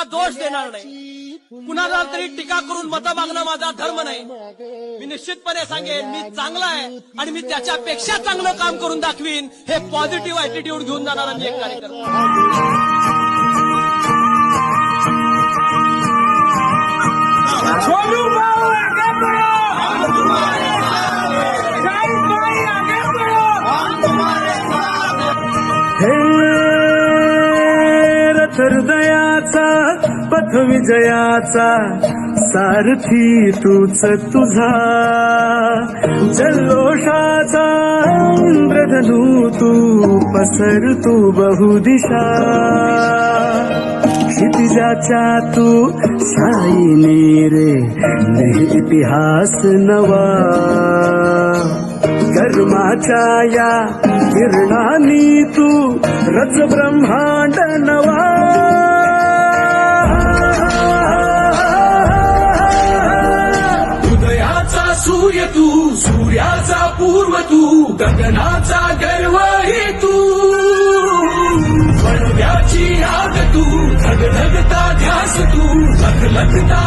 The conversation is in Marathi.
कुणाला दोष देणार नाही. कुणाला तरी टीका करून मतं मागणं माझा धर्म नाही. मी निश्चितपणे सांगेन मी चांगला आहे आणि मी त्याच्यापेक्षा चांगलं काम करून दाखवीन. हे पॉझिटिव्ह अॅटिट्यूड घेऊन जाणारा मी एक कार्यकर्ता. आहे. हृदयाचा पथ विजयाचा सारथी तूच तुझा. जल्लोषाचा इंद्रधनू तू पसर तू बहुदिशा. क्षितिजाच्या तू शाईने रे लिहि इतिहास नवा. कर्माच्या या किरणानी तू रच ब्रह्मांड नवा. तू सूर्याचा पूर्व तू गगनाचा गर्व हे तू वणव्याची आग तू धगधगता ध्यास तू लखलखता